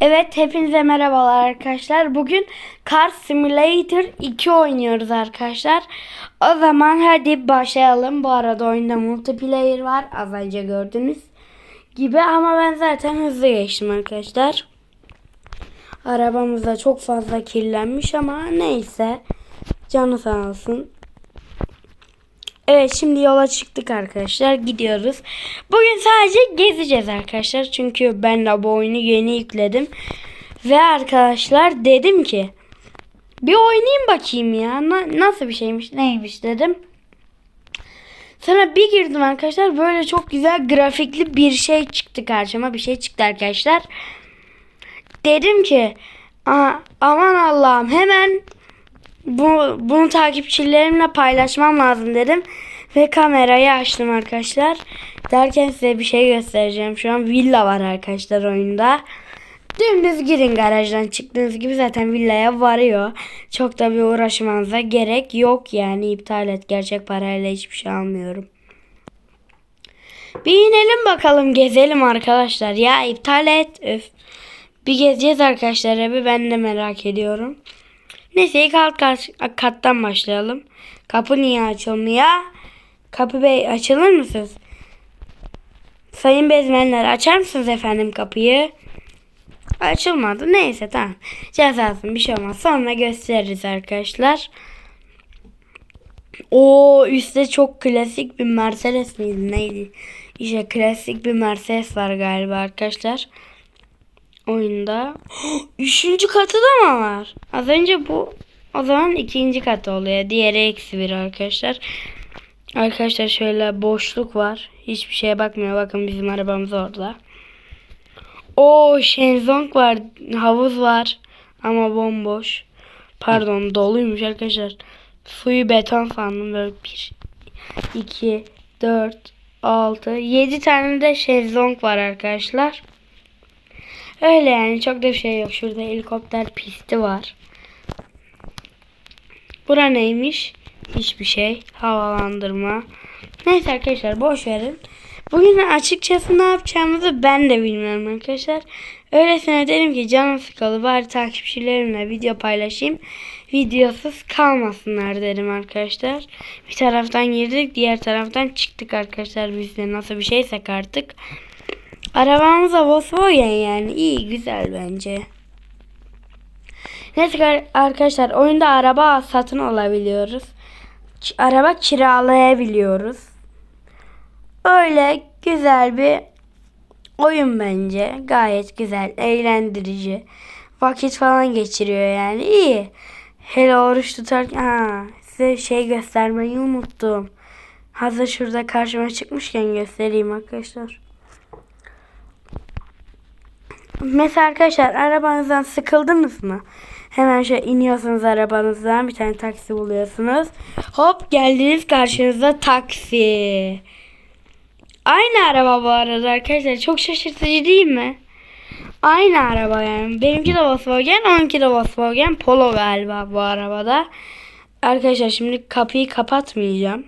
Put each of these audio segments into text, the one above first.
Evet hepinize merhabalar arkadaşlar. Bugün Car Simulator 2 oynuyoruz arkadaşlar. O zaman hadi başlayalım. Bu arada oyunda multiplayer var. Az önce gördünüz gibi ama ben zaten hızlı geçtim arkadaşlar. Arabamız da çok fazla kirlenmiş ama neyse. Canı sağ olsun. Evet şimdi yola çıktık arkadaşlar. Gidiyoruz. Bugün sadece gezeceğiz arkadaşlar. Çünkü ben bu oyunu yeni yükledim. Ve arkadaşlar dedim ki bir oynayayım bakayım ya. Na- nasıl bir şeymiş neymiş dedim. Sonra bir girdim arkadaşlar. Böyle çok güzel grafikli bir şey çıktı karşıma. Bir şey çıktı arkadaşlar. Dedim ki "Aa, aman Allah'ım hemen bu, bunu takipçilerimle paylaşmam lazım dedim. Ve kamerayı açtım arkadaşlar. Derken size bir şey göstereceğim. Şu an villa var arkadaşlar oyunda. Dümdüz girin garajdan çıktığınız gibi zaten villaya varıyor. Çok da bir uğraşmanıza gerek yok yani iptal et. Gerçek parayla hiçbir şey almıyorum. Bir inelim bakalım gezelim arkadaşlar. Ya iptal et. Öf. Bir gezeceğiz arkadaşlar evi ben de merak ediyorum. Neyse ilk alt kat, kattan başlayalım. Kapı niye açılmıyor? Kapı bey açılır mısınız? Sayın bezmenler açar mısınız efendim kapıyı? Açılmadı. Neyse tamam. Cezasın bir şey olmaz. Sonra gösteririz arkadaşlar. O üstte çok klasik bir Mercedes miydi neydi? İşte klasik bir Mercedes var galiba arkadaşlar. Oyunda. Üçüncü katı da mı var? Az önce bu o zaman ikinci katı oluyor. Diğeri eksi bir arkadaşlar. Arkadaşlar şöyle boşluk var. Hiçbir şeye bakmıyor. Bakın bizim arabamız orada. O şenzong var. Havuz var. Ama bomboş. Pardon doluymuş arkadaşlar. Suyu beton sandım. Böyle bir, iki, dört, altı, yedi tane de şezlong var arkadaşlar. Öyle yani çok da bir şey yok. Şurada helikopter pisti var. Bura neymiş? Hiçbir şey. Havalandırma. Neyse arkadaşlar boş verin. Bugün açıkçası ne yapacağımızı ben de bilmiyorum arkadaşlar. Öylesine dedim ki canım sıkılı bari takipçilerimle video paylaşayım. Videosuz kalmasınlar dedim arkadaşlar. Bir taraftan girdik diğer taraftan çıktık arkadaşlar. Biz de nasıl bir şeysek artık. Arabamız da Volkswagen yani iyi güzel bence. Neyse arkadaşlar oyunda araba satın alabiliyoruz. Araba kiralayabiliyoruz. Öyle güzel bir oyun bence. Gayet güzel, eğlendirici. Vakit falan geçiriyor yani. iyi. Hele oruç tutarken ha, size şey göstermeyi unuttum. Hazır şurada karşıma çıkmışken göstereyim arkadaşlar. Mesela arkadaşlar arabanızdan sıkıldınız mı? Hemen şöyle iniyorsunuz arabanızdan bir tane taksi buluyorsunuz. Hop geldiniz karşınızda taksi. Aynı araba bu arada arkadaşlar. Çok şaşırtıcı değil mi? Aynı araba yani. Benimki de Volkswagen, onunki de Volkswagen Polo galiba bu arabada. Arkadaşlar şimdi kapıyı kapatmayacağım.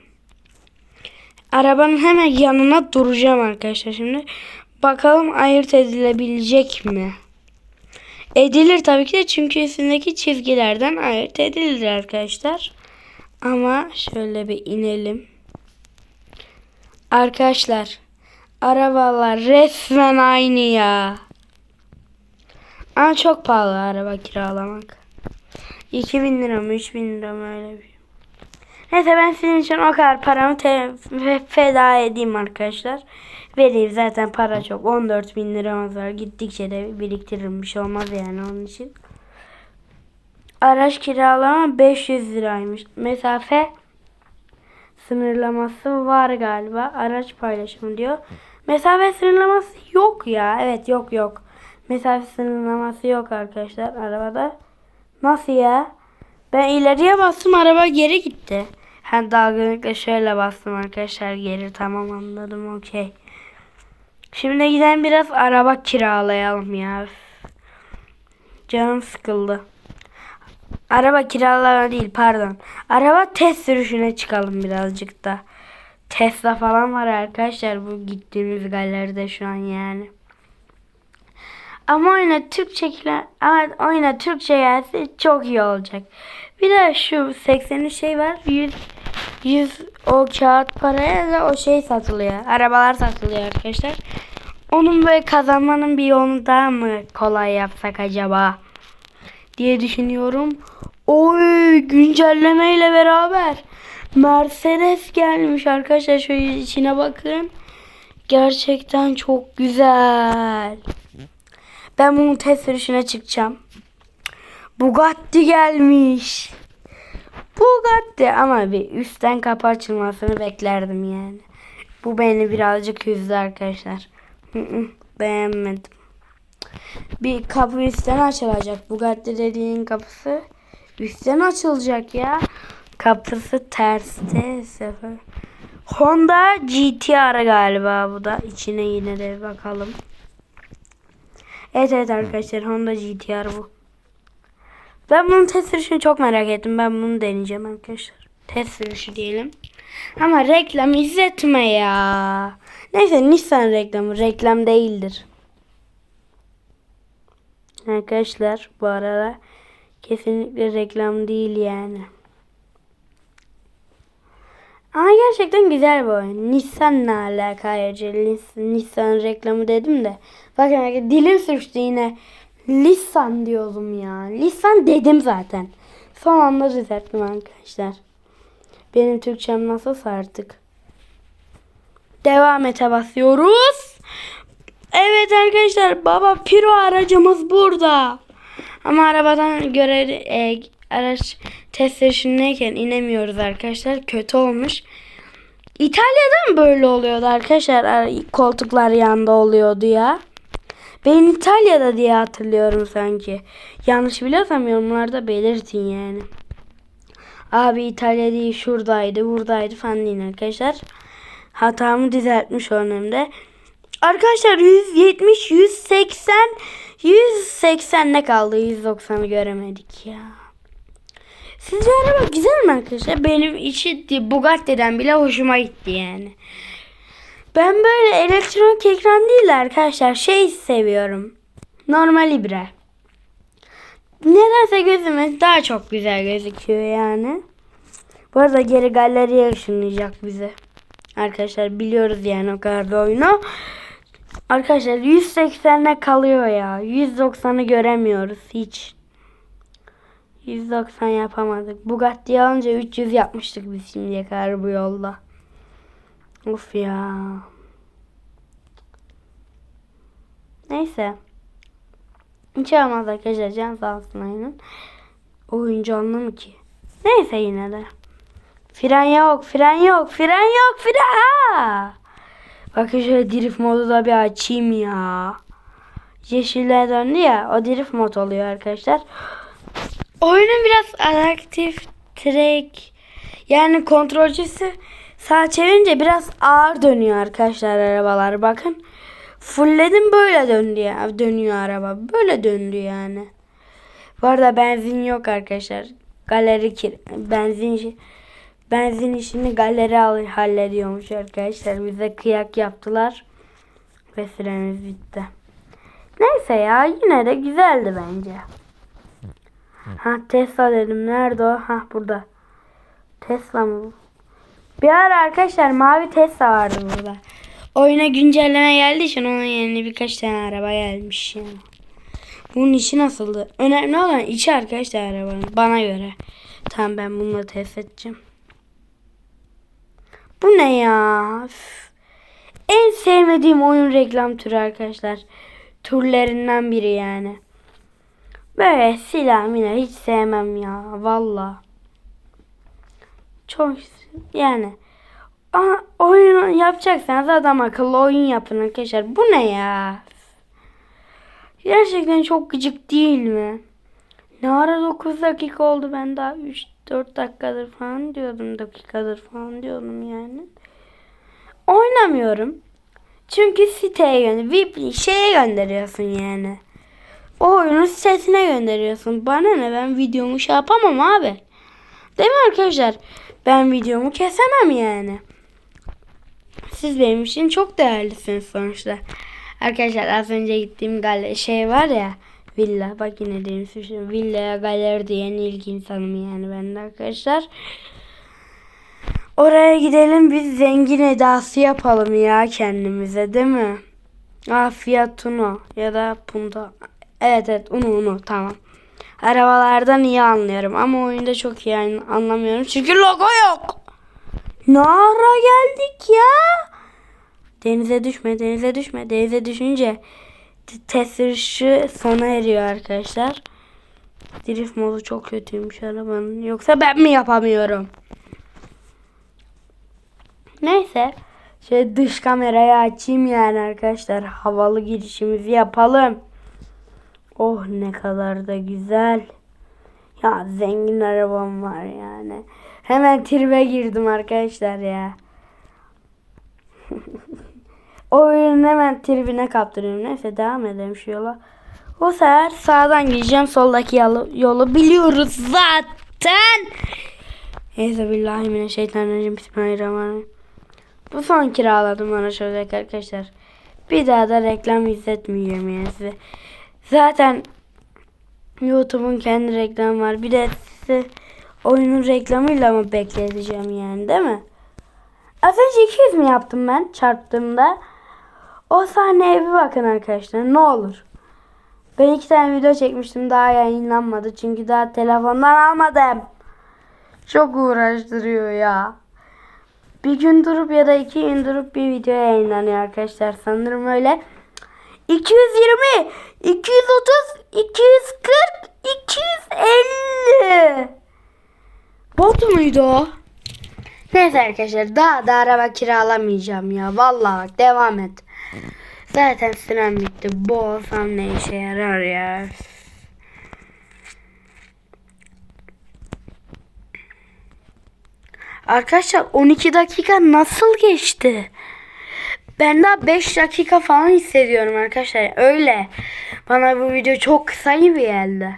Arabanın hemen yanına duracağım arkadaşlar şimdi. Bakalım ayırt edilebilecek mi? Edilir tabii ki de çünkü üstündeki çizgilerden ayırt edilir arkadaşlar. Ama şöyle bir inelim. Arkadaşlar arabalar resmen aynı ya. Ama çok pahalı araba kiralamak. 2000 lira mı 3000 lira mı öyle bir. Neyse ben sizin için o kadar paramı feda edeyim arkadaşlar. Vereyim zaten para çok. 14 bin liramız var. Gittikçe de biriktiririm. Bir şey olmaz yani onun için. Araç kiralama 500 liraymış. Mesafe sınırlaması var galiba. Araç paylaşımı diyor. Mesafe sınırlaması yok ya. Evet yok yok. Mesafe sınırlaması yok arkadaşlar arabada. Nasıl ya? Ben ileriye bastım araba geri gitti. Ha dalgınlıkla şöyle bastım arkadaşlar geri tamam anladım okey. Şimdi giden biraz araba kiralayalım ya. Canım sıkıldı. Araba kiralama değil pardon. Araba test sürüşüne çıkalım birazcık da. Tesla falan var arkadaşlar bu gittiğimiz galeride şu an yani. Ama oyuna Türkçe ama oyuna Türkçe gelse çok iyi olacak. Bir de şu 80 şey var. 100 100 o kağıt paraya da o şey satılıyor. Arabalar satılıyor arkadaşlar. Onun böyle kazanmanın bir yolunu daha mı kolay yapsak acaba? Diye düşünüyorum. Oy güncellemeyle beraber Mercedes gelmiş arkadaşlar. Şöyle içine bakın. Gerçekten çok güzel. Ben bunun test sürüşüne çıkacağım. Bugatti gelmiş. Bugatti ama bir üstten kapı açılmasını beklerdim yani. Bu beni birazcık üzdü arkadaşlar. Beğenmedim. Bir kapı üstten açılacak. Bugatti dediğin kapısı üstten açılacak ya. Kapısı terste sefer. Honda GTR galiba bu da. İçine yine de bakalım. Evet evet arkadaşlar Honda GTR bu. Ben bunun test sürüşünü çok merak ettim. Ben bunu deneyeceğim arkadaşlar. Test sürüşü diyelim. Ama reklam izletme ya. Neyse Nissan reklamı reklam değildir. Arkadaşlar bu arada kesinlikle reklam değil yani. Ama gerçekten güzel bu oyun. Nissan'la alaka ayrıca Nis- Nissan reklamı dedim de. Bakın dilim sürçtü yine. Nissan diyordum ya. Nissan dedim zaten. Son anda düzelttim arkadaşlar. Benim Türkçem nasılsa artık. Devam ete basıyoruz. Evet arkadaşlar baba Piro aracımız burada. Ama arabadan göre e, araç test sürüşündeyken inemiyoruz arkadaşlar. Kötü olmuş. İtalya'da mı böyle oluyordu arkadaşlar? Ar- Koltuklar yanda oluyordu ya. Ben İtalya'da diye hatırlıyorum sanki. Yanlış biliyorsam yorumlarda belirtin yani. Abi İtalya değil şuradaydı buradaydı falan değil arkadaşlar. Hatamı düzeltmiş o önemde. Arkadaşlar 170, 180, 180 ne kaldı? 190'ı göremedik ya. Sizce araba güzel mi arkadaşlar? Benim içi Bugatti'den bile hoşuma gitti yani. Ben böyle elektronik ekran değil de arkadaşlar şey seviyorum. Normal ibre. Nedense gözüme daha çok güzel gözüküyor yani. Bu arada geri galeriye ışınlayacak bizi. Arkadaşlar biliyoruz yani o kadar bir oyunu. Arkadaşlar 180'e kalıyor ya. 190'ı göremiyoruz hiç. 190 yapamadık. Bugatti alınca 300 yapmıştık biz şimdiye kadar bu yolda. Of ya. Neyse. Hiç olmaz arkadaşlar. Can sağ olsun oyunun. Oyun canlı mı ki? Neyse yine de. Fren yok, fren yok, fren yok, fren. Ha! Bakın şöyle drift modu da bir açayım ya. Yeşile döndü ya. O drift mod oluyor arkadaşlar. Oyunun biraz adaptif track yani kontrolcüsü sağ çevirince biraz ağır dönüyor arkadaşlar arabalar. Bakın. Fullledim böyle döndü ya. Dönüyor araba. Böyle döndü yani. Bu arada benzin yok arkadaşlar. Galeri kir benzin benzin işini galeri al hallediyormuş arkadaşlar. Bize kıyak yaptılar. Ve süremiz bitti. Neyse ya yine de güzeldi bence. Ha Tesla dedim. Nerede o? Ha burada. Tesla mı bu? Bir ara arkadaşlar mavi Tesla vardı burada. Oyuna güncelleme geldiği için onun yerine birkaç tane araba gelmiş yani. Bunun içi nasıldı? Önemli olan içi arkadaşlar arabanın. Bana göre. Tamam ben bununla test edeceğim. Bu ne ya? Üf. En sevmediğim oyun reklam türü arkadaşlar. Türlerinden biri yani. Böyle silah mina hiç sevmem ya. Valla. Çok yani. Oyun yapacaksanız adam akıllı oyun yapın arkadaşlar. Bu ne ya? Gerçekten çok gıcık değil mi? Ne ara 9 dakika oldu ben daha 3-4 dakikadır falan diyordum dakikadır falan diyordum yani. Oynamıyorum. Çünkü siteye gönder, VIP şeye gönderiyorsun yani. O oyunu sitesine gönderiyorsun. Bana ne ben videomu şey yapamam abi. Değil mi arkadaşlar? Ben videomu kesemem yani. Siz benim için çok değerlisiniz sonuçta. Arkadaşlar az önce gittiğim gale şey var ya villa bak yine dedim suçlu villaya galeri diyen ilk insanım yani ben de arkadaşlar. Oraya gidelim biz zengin edası yapalım ya kendimize değil mi? Ah Fiat ya da Punto. Evet evet Uno Uno tamam. Arabalardan iyi anlıyorum ama oyunda çok iyi an- anlamıyorum çünkü logo yok. Ne ara geldik ya? Denize düşme, denize düşme. Denize düşünce test sürüşü sona eriyor arkadaşlar. Drift modu çok kötüymüş arabanın. Yoksa ben mi yapamıyorum? Neyse. Şöyle dış kamerayı açayım yani arkadaşlar. Havalı girişimizi yapalım. Oh ne kadar da güzel. Ya zengin arabam var yani. Hemen tribe girdim arkadaşlar ya. o oyunun hemen tribine kaptırıyorum. Neyse devam edelim şu yola. O sefer sağdan gideceğim. Soldaki yolu, yolu biliyoruz zaten. Neyse billahi mineşşeytanirracim. Bismillahirrahmanirrahim. Bu son kiraladım araç olarak arkadaşlar. Bir daha da reklam izletmeyeceğim yani size. Zaten YouTube'un kendi reklamı var. Bir de size oyunun reklamıyla mı bekleteceğim yani değil mi? Az önce 200 mi yaptım ben çarptığımda? O sahneye bir bakın arkadaşlar ne olur. Ben iki tane video çekmiştim daha yayınlanmadı çünkü daha telefondan almadım. Çok uğraştırıyor ya. Bir gün durup ya da iki gün durup bir video yayınlanıyor arkadaşlar sanırım öyle. 220, 230, 240, 250. Bot muydu o? Neyse arkadaşlar daha da araba kiralamayacağım ya. Vallahi bak devam et. Zaten sürem bitti. Bu olsam ne işe yarar ya. Arkadaşlar 12 dakika nasıl geçti? Ben daha 5 dakika falan hissediyorum arkadaşlar. Öyle. Bana bu video çok kısa gibi geldi.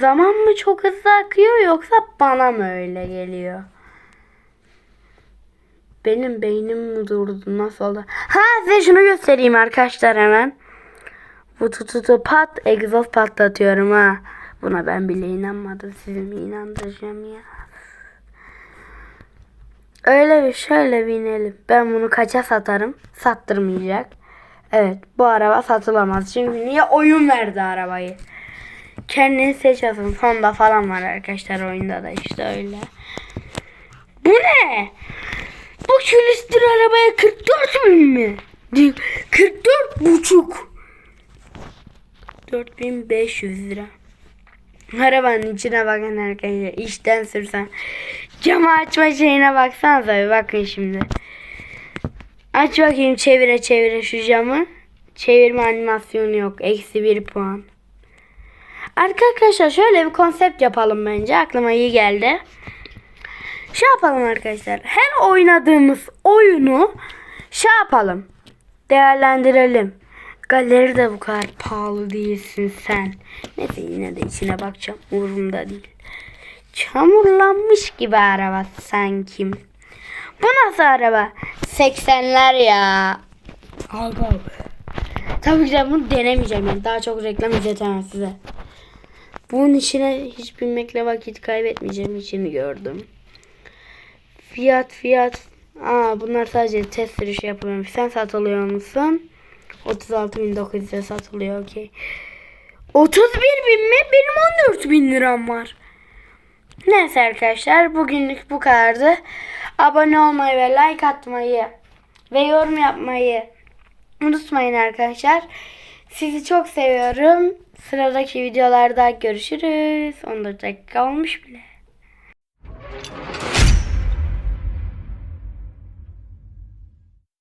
Zaman mı çok hızlı akıyor yoksa bana mı öyle geliyor? Benim beynim mi durdu? Nasıl oldu? Ha size şunu göstereyim arkadaşlar hemen. Bu tututu pat egzoz patlatıyorum ha. Buna ben bile inanmadım. Sizi mi inandıracağım ya? Öyle bir şöyle binelim. Ben bunu kaça satarım? Sattırmayacak. Evet bu araba satılamaz. Çünkü niye oyun verdi arabayı? Kendini seçiyorsun. Honda falan var arkadaşlar oyunda da işte öyle. Bu ne? Bu külüstür arabaya 44 bin mi? Değil, 44 buçuk. 4500 lira. Arabanın içine bakın arkadaşlar. İşten sürsen. Camı açma şeyine baksanıza bir bakın şimdi. Aç bakayım çevire çevire şu camı. Çevirme animasyonu yok. Eksi bir puan. Arkadaşlar şöyle bir konsept yapalım bence. Aklıma iyi geldi. Şey yapalım arkadaşlar. Her oynadığımız oyunu şey yapalım. Değerlendirelim. Galeri de bu kadar pahalı değilsin sen. Neyse yine de içine bakacağım. Umurumda değil. Çamurlanmış gibi araba sanki. Bu nasıl araba? 80'ler ya. Aga. Tabii ki de bunu denemeyeceğim. Yani daha çok reklam izletemem size. Bunun içine hiç binmekle vakit kaybetmeyeceğim içini gördüm. Fiyat fiyat. Aa bunlar sadece test sürüşü yapılıyormuş. Sen satılıyor musun? 36.900'e satılıyor okey. 31 bin mi? Benim 14 bin liram var. Neyse arkadaşlar bugünlük bu kadardı. Abone olmayı ve like atmayı ve yorum yapmayı unutmayın arkadaşlar. Sizi çok seviyorum. Sıradaki videolarda görüşürüz. 14 dakika olmuş bile.